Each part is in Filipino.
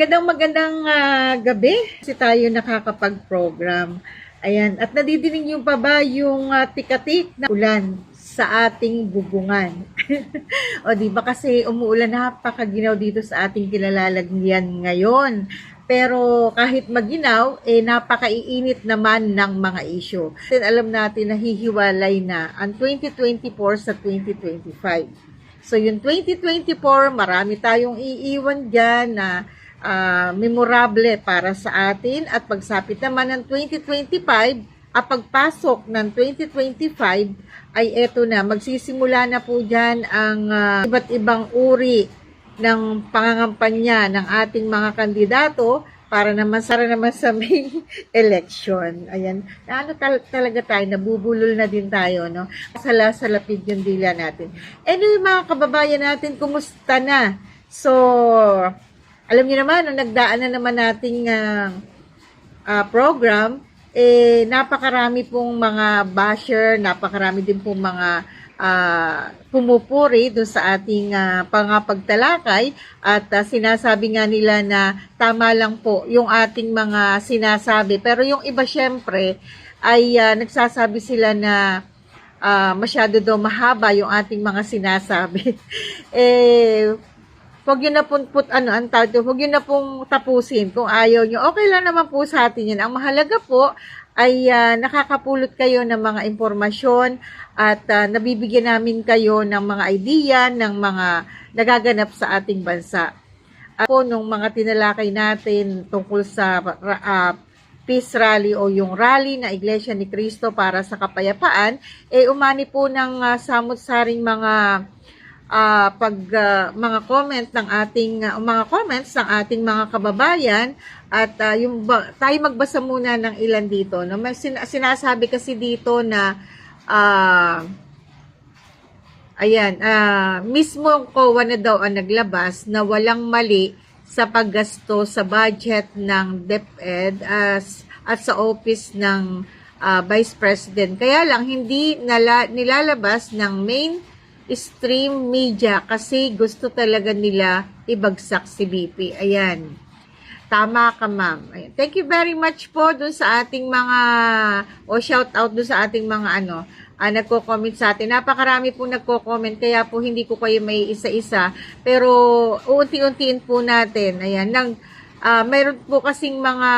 Magandang magandang ah, gabi kasi tayo nakakapag-program. Ayan, at nadidinig niyo pa ba yung ah, tikatik na ulan sa ating bubungan? o di ba kasi umuulan napakaginaw dito sa ating kilalalagyan ngayon. Pero kahit maginaw, eh napakaiinit naman ng mga issue. Then alam natin na hihiwalay na ang 2024 sa 2025. So yung 2024, marami tayong iiwan dyan na ah, memorable para sa atin at pagsapit naman ng 2025, at pagpasok ng 2025 ay eto na, magsisimula na po dyan ang ah, iba't ibang uri ng pangangampanya ng ating mga kandidato para naman sara naman sa may election. Ayan. Ano tal- talaga tayo, nabubulol na din tayo, no? Sala sa lapid yung dila natin. Anyway, mga kababayan natin, kumusta na? So, alam niyo naman, nung nagdaan na naman nating ah, ah, program, eh, napakarami pong mga basher, napakarami din pong mga ah, pumupuri doon sa ating ah, pangapagtalakay at ah, sinasabi nga nila na tama lang po yung ating mga sinasabi. Pero yung iba syempre ay ah, nagsasabi sila na ah, masyado daw mahaba yung ating mga sinasabi. eh, Huwag yun na pong put, ano, ang tawag huwag yun na pong tapusin kung ayaw nyo. Okay lang naman po sa atin yan. Ang mahalaga po ay ah, nakakapulot kayo ng mga impormasyon at ah, nabibigyan namin kayo ng mga idea ng mga nagaganap sa ating bansa. At po, nung mga tinalakay natin tungkol sa ah, peace rally o yung rally na Iglesia ni Cristo para sa kapayapaan, eh umani po ng ah, samot-saring mga ah, pag ah, mga comment ng ating ah, mga comments ng ating mga kababayan at ah, yung ba- tayo magbasa muna ng ilan dito no? May sin- sinasabi kasi dito na ah ayan ah mismo ang COA na daw ang naglabas na walang mali sa paggasto sa budget ng DepEd as at sa office ng ah, Vice President. Kaya lang hindi nala, nilalabas ng main stream media kasi gusto talaga nila ibagsak si BP. Ayan. Tama ka, ma'am. Thank you very much po dun sa ating mga, o shout out dun sa ating mga ano, ah, nagko-comment sa atin. Napakarami po nagko-comment, kaya po hindi ko kayo may isa-isa. Pero, uunti-untiin po natin. Ayan, nang, ah, mayroon po kasing mga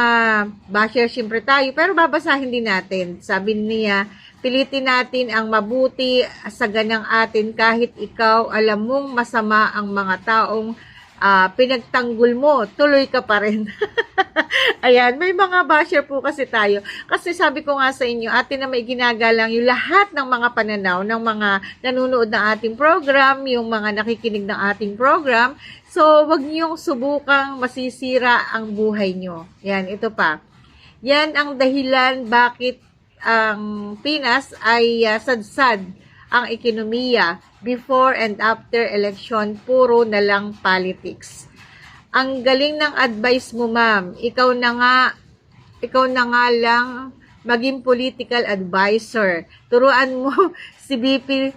basher, syempre tayo, pero babasahin din natin. Sabi niya, pilitin natin ang mabuti sa ganang atin kahit ikaw alam mong masama ang mga taong ah, pinagtanggol mo, tuloy ka pa rin. Ayan, may mga basher po kasi tayo. Kasi sabi ko nga sa inyo, atin na may ginagalang yung lahat ng mga pananaw ng mga nanonood ng ating program, yung mga nakikinig ng ating program. So, wag niyong subukang masisira ang buhay niyo. Yan, ito pa. Yan ang dahilan bakit ang Pinas ay ah, sadsad ang ekonomiya before and after election puro na lang politics. Ang galing ng advice mo, ma'am. Ikaw na nga ikaw na nga lang maging political advisor. Turuan mo si BP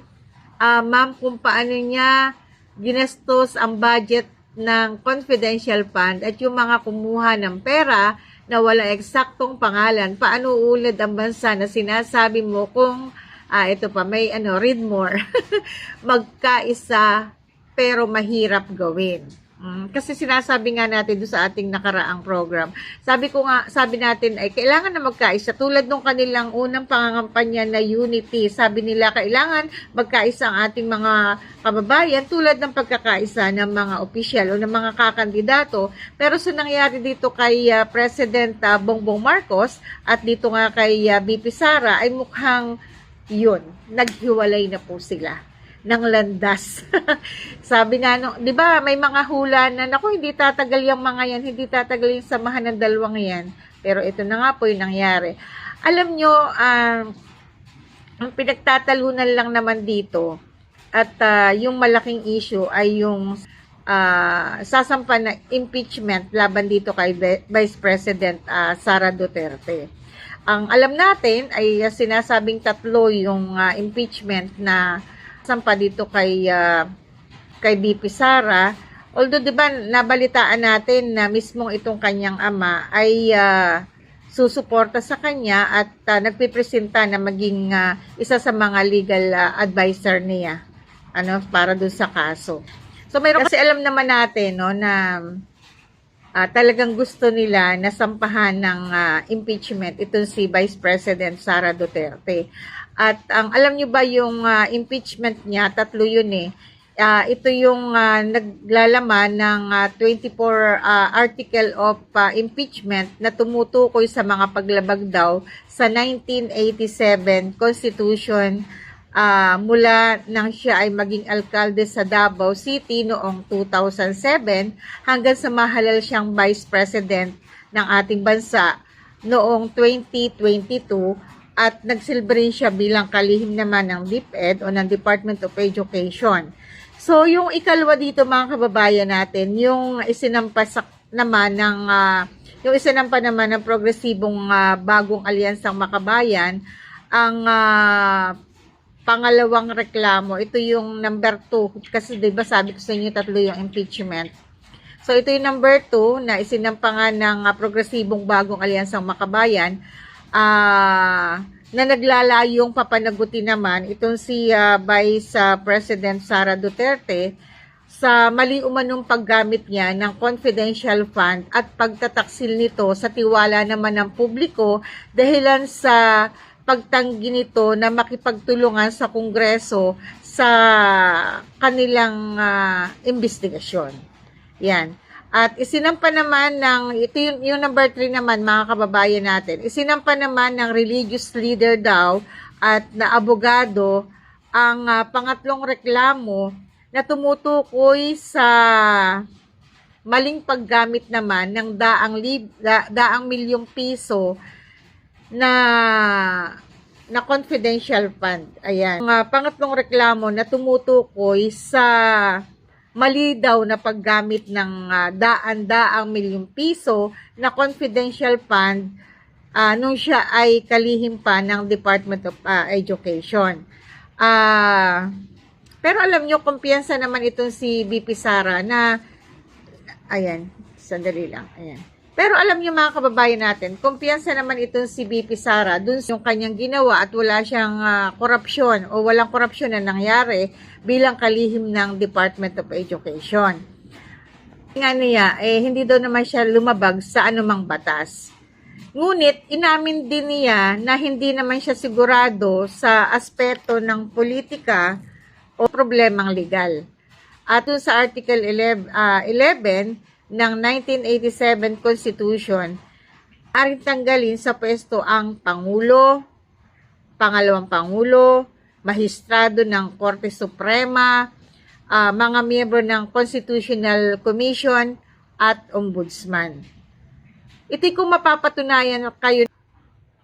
ah, ma'am kung paano niya ginastos ang budget ng confidential fund at yung mga kumuha ng pera na wala eksaktong pangalan, paano uulad ang bansa na sinasabi mo kung, ah, ito pa, may ano, read more, magkaisa pero mahirap gawin. Mm, kasi sinasabi nga natin doon sa ating nakaraang program. Sabi ko nga, sabi natin ay kailangan na magkaisa. Tulad nung kanilang unang pangangampanya na unity. Sabi nila kailangan magkaisa ang ating mga kababayan tulad ng pagkakaisa ng mga opisyal o ng mga kakandidato. Pero sa nangyari dito kay ah, President ah, Bongbong Marcos at dito nga kay ah, BP Sara ay mukhang yun, naghiwalay na po sila ng landas. Sabi nga, no, di ba, may mga hula na, naku, hindi tatagal yung mga yan, hindi tatagal yung samahan ng dalawang yan. Pero ito na nga po yung nangyari. Alam nyo, ah, ang pinagtatalunan lang naman dito, at ah, yung malaking issue ay yung ah, sasampa na impeachment laban dito kay Vice President ah, Sara Duterte. Ang alam natin ay sinasabing tatlo yung ah, impeachment na sampa dito kay ah, kay BP Sara Although 'di ba nabalitaan natin na mismong itong kanyang ama ay ah, susuporta sa kanya at ah, nagpipresenta na maging ah, isa sa mga legal ah, advisor niya ano para dun sa kaso. So mayroon kasi alam naman natin no na ah, talagang gusto nila na sampahan ng ah, impeachment itong si Vice President Sara Duterte. At ang alam nyo ba yung ah, impeachment niya, tatlo yun eh. Ah, ito yung ah, naglalaman ng ah, 24 ah, article of ah, impeachment na tumutukoy sa mga paglabag daw sa 1987 Constitution ah, mula nang siya ay maging alkalde sa Davao City noong 2007 hanggang sa mahalal siyang Vice President ng ating bansa noong 2022 at nagsilbi rin siya bilang kalihim naman ng DepEd o ng Department of Education. So, yung ikalwa dito mga kababayan natin, yung isinampas naman ng ah, yung isinampa naman ng progresibong ah, bagong alyansang makabayan ang ah, pangalawang reklamo, ito yung number 2 kasi 'di ba sabi ko sa inyo tatlo yung impeachment. So ito yung number 2 na isinampangan ng ah, progresibong bagong alyansang makabayan ah na naglalayong papanagutin naman itong si ah, Vice ah, President Sara Duterte sa mali umanong paggamit niya ng confidential fund at pagtataksil nito sa tiwala naman ng publiko dahilan sa pagtanggi nito na makipagtulungan sa Kongreso sa kanilang ah, investigasyon. Yan. At isinampa naman ng, ito yung, yung number 3 naman mga kababayan natin, isinampa naman ng religious leader daw at na abogado ang ah, pangatlong reklamo na tumutukoy sa maling paggamit naman ng daang, lib, da, daang milyong piso na na confidential fund. Ayan. Ang ah, pangatlong reklamo na tumutukoy sa mali daw na paggamit ng ah, daan-daang milyong piso na confidential fund ah, nung siya ay kalihim pa ng Department of ah, Education. Ah, pero alam nyo, kumpiyansa naman itong si BP Sara na, ayan, sandali lang, ayan. Pero alam nyo mga kababayan natin, kumpiyansa naman itong si BP Sara dun yung kanyang ginawa at wala siyang ah, korupsyon o walang korupsyon na nangyari bilang kalihim ng Department of Education. Nga niya, eh, hindi daw naman siya lumabag sa anumang batas. Ngunit, inamin din niya na hindi naman siya sigurado sa aspeto ng politika o problemang legal. At sa Article 11, ah, 11 ng 1987 Constitution, aring tanggalin sa pwesto ang Pangulo, Pangalawang Pangulo, Mahistrado ng Korte Suprema, ah, mga miyembro ng Constitutional Commission at Ombudsman. Iti kung mapapatunayan kayo,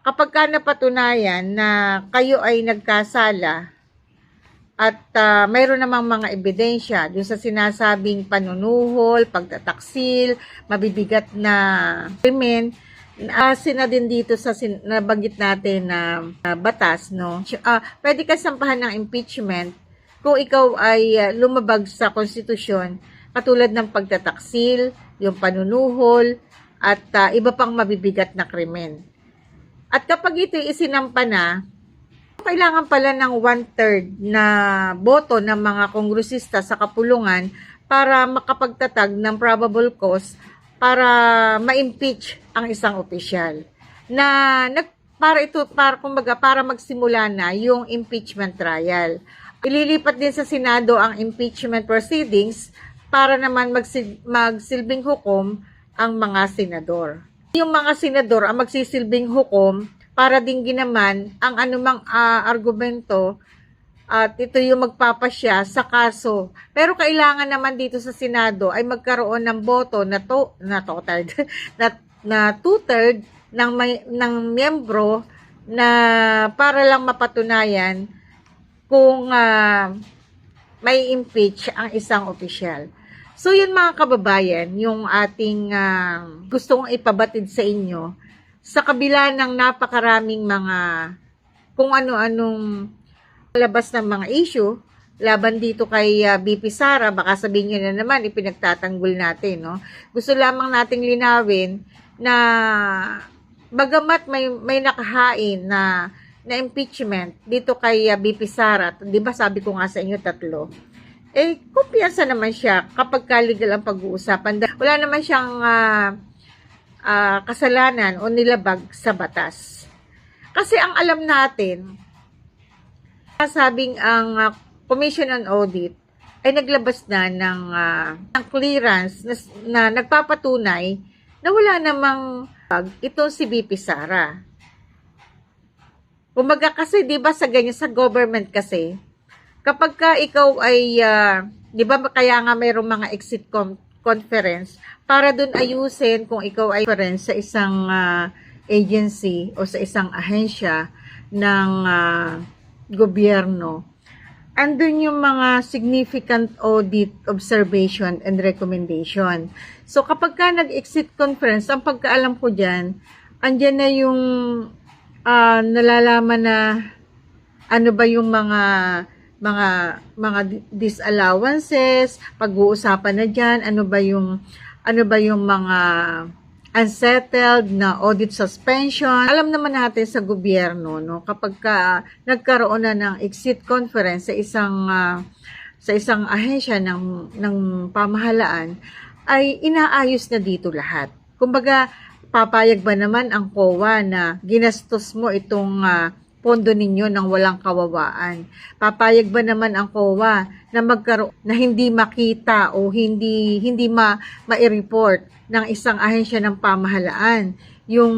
kapag ka napatunayan na kayo ay nagkasala, at ah, mayroon namang mga ebidensya dun sa sinasabing panunuhol, pagtataksil, mabibigat na krimen, asin na din dito sa sin- nabanggit natin na na batas, no? Ah, pwede ka sampahan ng impeachment kung ikaw ay ah, lumabag sa konstitusyon katulad ng pagtataksil, yung panunuhol, at ah, iba pang mabibigat na krimen. At kapag ito isinampa na, kailangan pala ng one-third na boto ng mga kongresista sa kapulungan para makapagtatag ng probable cause para ma-impeach ang isang opisyal. Na nag, para ito, para, kumbaga, para magsimula na yung impeachment trial. Ililipat din sa Senado ang impeachment proceedings para naman magsil, magsilbing hukom ang mga senador. Yung mga senador ang magsisilbing hukom para din ginaman ang anumang ah, argumento at ito yung magpapasya sa kaso. Pero kailangan naman dito sa Senado ay magkaroon ng boto na to na total na na two-third ng may, ng miyembro na para lang mapatunayan kung ah, may impeach ang isang opisyal. So yun mga kababayan, yung ating ah, gustong ipabatid sa inyo sa kabila ng napakaraming mga kung ano-anong labas ng mga issue laban dito kay ah, BP Sara, baka sabihin nyo na naman, ipinagtatanggol natin, no? Gusto lamang nating linawin na bagamat may, may nakahain na na impeachment dito kay ah, BP Sara, 'di ba sabi ko nga sa inyo tatlo, eh, kumpiyansa naman siya kapag ka legal ang pag-uusapan. Wala naman siyang ah, ah, kasalanan o nilabag sa batas. Kasi ang alam natin, sabing ang ah, Commission on Audit ay naglabas na ng, ah, ng clearance na, na nagpapatunay na wala namang pag ito si BP Sara. Kumaga kasi 'di ba sa ganyan sa government kasi kapag ka ikaw ay, ah, di ba kaya nga mayroong mga exit com- conference para dun ayusin kung ikaw ay conference sa isang ah, agency o sa isang ahensya ng ah, gobyerno. Andun yung mga significant audit, observation, and recommendation. So kapag ka nag-exit conference, ang pagkaalam ko dyan, andyan na yung ah, nalalaman na ano ba yung mga mga mga di- disallowances, pag-uusapan na diyan, ano ba yung ano ba yung mga unsettled na audit suspension. Alam naman natin sa gobyerno no kapag ka nagkaroon na ng exit conference sa isang ah, sa isang ahensya ng ng pamahalaan ay inaayos na dito lahat. Kumbaga papayag ba naman ang COA na ginastos mo itong ah, pondo ninyo ng walang kawawaan. Papayag ba naman ang COA na magkaroon na hindi makita o hindi hindi ma ma-report ng isang ahensya ng pamahalaan yung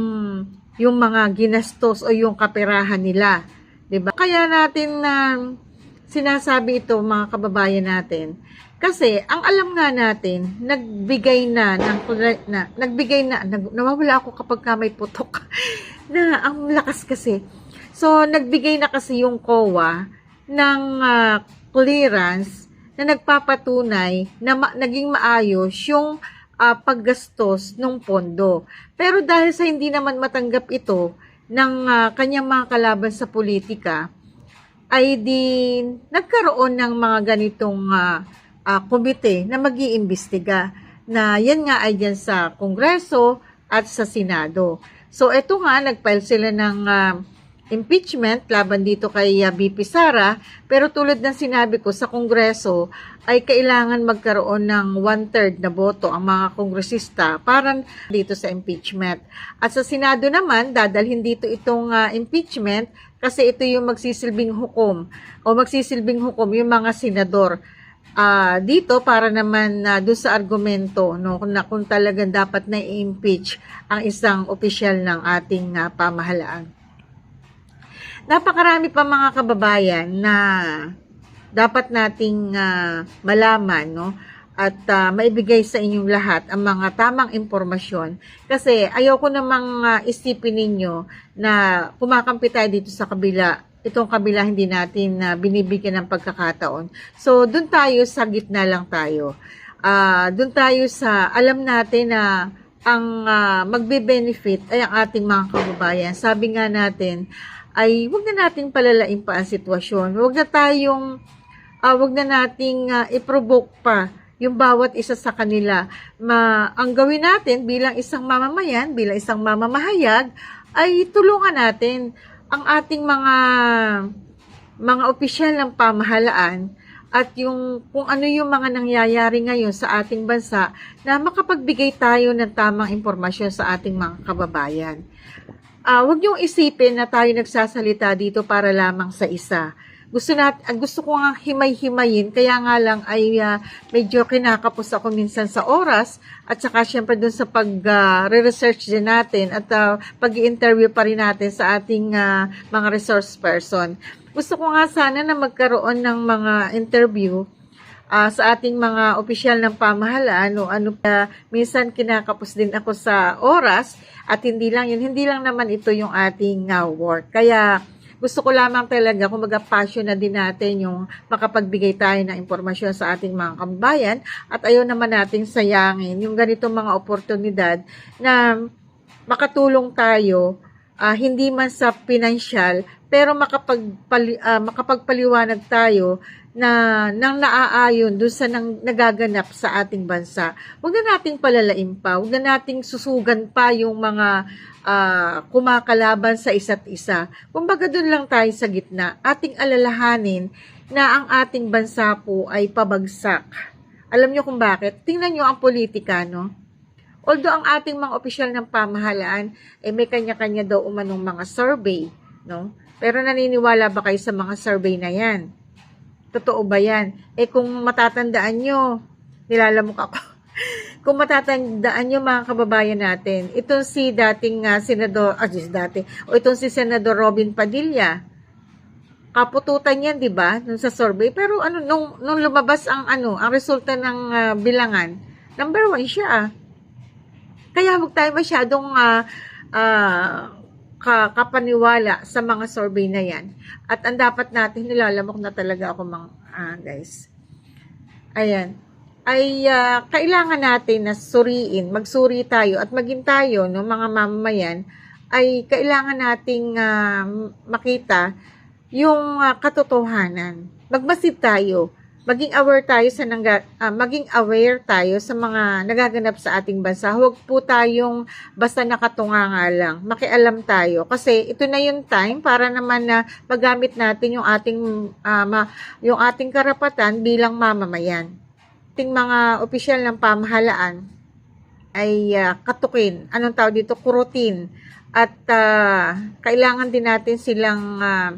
yung mga ginastos o yung kaperahan nila, 'di ba? Kaya natin na sinasabi ito mga kababayan natin kasi ang alam nga natin nagbigay na ng na nagbigay na nag, nawawala ako kapag ka may putok na ang lakas kasi So, nagbigay na kasi yung COA ng ah, clearance na nagpapatunay na ma- naging maayos yung ah, paggastos ng pondo. Pero dahil sa hindi naman matanggap ito ng ah, kanyang mga kalaban sa politika, ay din nagkaroon ng mga ganitong ah, ah, komite na mag iimbestiga na yan nga ay dyan sa Kongreso at sa Senado. So, eto nga, nag-file sila ng ah, impeachment laban dito kay uh, BP Sara. Pero tulad ng sinabi ko sa Kongreso ay kailangan magkaroon ng one-third na boto ang mga kongresista para dito sa impeachment. At sa Senado naman, dadalhin dito itong uh, impeachment kasi ito yung magsisilbing hukom o magsisilbing hukom yung mga senador. Ah dito para naman na doon sa argumento no na, kung talagang dapat na i-impeach ang isang opisyal ng ating ah, pamahalaan napakarami pa mga kababayan na dapat nating ah, malaman no? At ah, maibigay sa inyong lahat ang mga tamang impormasyon. Kasi ayoko namang ah, isipin ninyo na kumakampi tayo dito sa kabila itong kabila hindi natin na binibigyan ng pagkakataon. So doon tayo sa gitna lang tayo. Ah, doon tayo sa alam natin na ang ah, magbe-benefit ay ang ating mga kababayan. Sabi nga natin ay wag na nating palalain pa ang sitwasyon. Wag na tayong ah, wag na nating ah, i-provoke pa yung bawat isa sa kanila. Ma, ang gawin natin bilang isang mamamayan, bilang isang mamamahayag, ay tulungan natin ang ating mga mga opisyal ng pamahalaan at yung kung ano yung mga nangyayari ngayon sa ating bansa na makapagbigay tayo ng tamang impormasyon sa ating mga kababayan ah wag niyong isipin na tayo nagsasalita dito para lamang sa isa. Gusto nat gusto ko nga himay-himayin kaya nga lang ay ah, medyo kinakapos ako minsan sa oras at saka syempre dun sa pag ah, re-research din natin at ah, pag-i-interview pa rin natin sa ating ah, mga resource person. Gusto ko nga sana na magkaroon ng mga interview ah, sa ating mga opisyal ng pamahalaan o ano pa, minsan kinakapos din ako sa oras at hindi lang yun, hindi lang naman ito yung ating ah, work. Kaya gusto ko lamang talaga, kung passion na din natin yung makapagbigay tayo ng impormasyon sa ating mga kambayan at ayaw naman nating sayangin yung ganitong mga oportunidad na makatulong tayo ah, hindi man sa pinansyal pero makapagpali, ah, makapagpaliwanag tayo na nang naaayon doon sa nang, nagaganap sa ating bansa. Huwag na nating palalain pa, huwag na nating susugan pa yung mga ah, kumakalaban sa isa't isa. Kumbaga doon lang tayo sa gitna. Ating alalahanin na ang ating bansa po ay pabagsak. Alam niyo kung bakit? Tingnan niyo ang politika, no? Although ang ating mga opisyal ng pamahalaan, eh may kanya-kanya daw umanong mga survey, no? Pero naniniwala ba kayo sa mga survey na yan? Totoo ba yan? Eh kung matatandaan nyo, nilalamok ako. kung matatandaan nyo mga kababayan natin, itong si dating ah, senador, ah, just dati, o itong si Senador Robin Padilla, kapututan yan, di ba, nung sa survey. Pero ano, nung, nung lumabas ang ano, ang resulta ng ah, bilangan, number one siya ah. Kaya huwag tayo masyadong ah, ah, ka- kapaniwala sa mga survey na yan. At ang dapat natin, nilalamok na talaga ako mga ah, guys. Ayan. Ay ah, kailangan natin na suriin, magsuri tayo at maging tayo, no, mga mamamayan, ay kailangan nating ah, makita yung ah, katotohanan. Magmasid tayo. Maging aware tayo sa nangga, ah, maging aware tayo sa mga nagaganap sa ating bansa. Huwag po tayong basta nakatunganga lang. Makialam tayo kasi ito na yung time para naman na magamit natin yung ating ma- yung ating karapatan bilang mamamayan. Ating mga opisyal ng pamahalaan ay ah, katukin. Anong tawag dito? Kurutin. At ah, kailangan din natin silang ah,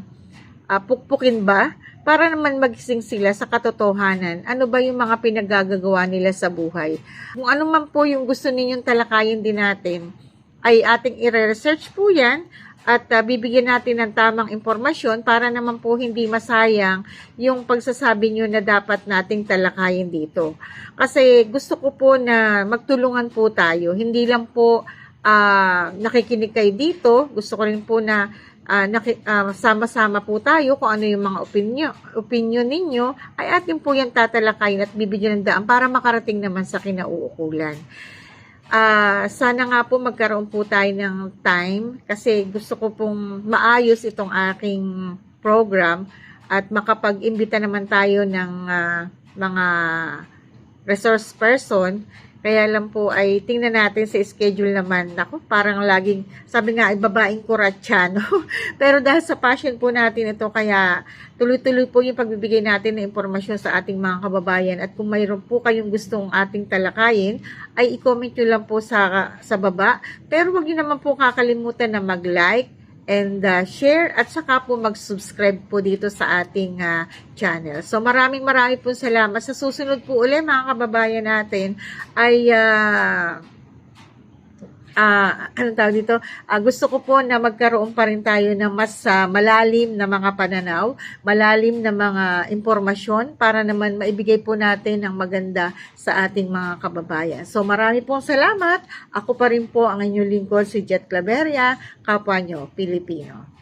ah, pukpukin ba para naman magising sila sa katotohanan. Ano ba yung mga pinagagagawa nila sa buhay? Kung ano man po yung gusto ninyong talakayin din natin, ay ating i-research po yan at ah, bibigyan natin ng tamang impormasyon para naman po hindi masayang yung pagsasabi nyo na dapat nating talakayin dito. Kasi gusto ko po na magtulungan po tayo. Hindi lang po ah, nakikinig kayo dito. Gusto ko rin po na ah, naki, ah, sama-sama po tayo kung ano yung mga opinion, opinion ninyo, ay atin po yan tatalakayin at bibigyan ng daan para makarating naman sa kinauukulan. Ah, sana nga po magkaroon po tayo ng time kasi gusto ko pong maayos itong aking program at makapag-imbita naman tayo ng ah, mga resource person kaya lang po ay tingnan natin sa schedule naman. Ako, parang laging, sabi nga, ay babaeng kuratsano. Pero dahil sa passion po natin ito, kaya tuloy-tuloy po yung pagbibigay natin ng impormasyon sa ating mga kababayan. At kung mayroon po kayong gustong ating talakayin, ay i-comment nyo lang po sa, sa baba. Pero wag nyo naman po kakalimutan na mag-like, and uh, share at saka po mag-subscribe po dito sa ating uh, channel. So maraming maraming po salamat. Sa susunod po uli mga kababayan natin ay uh, uh, anong tawag dito? Uh, gusto ko po na magkaroon pa rin tayo ng mas uh, malalim na mga pananaw, malalim na mga impormasyon para naman maibigay po natin ang maganda sa ating mga kababayan. So marami pong salamat. Ako pa rin po ang inyong lingkod si Jet Claveria, kapwa nyo, Pilipino.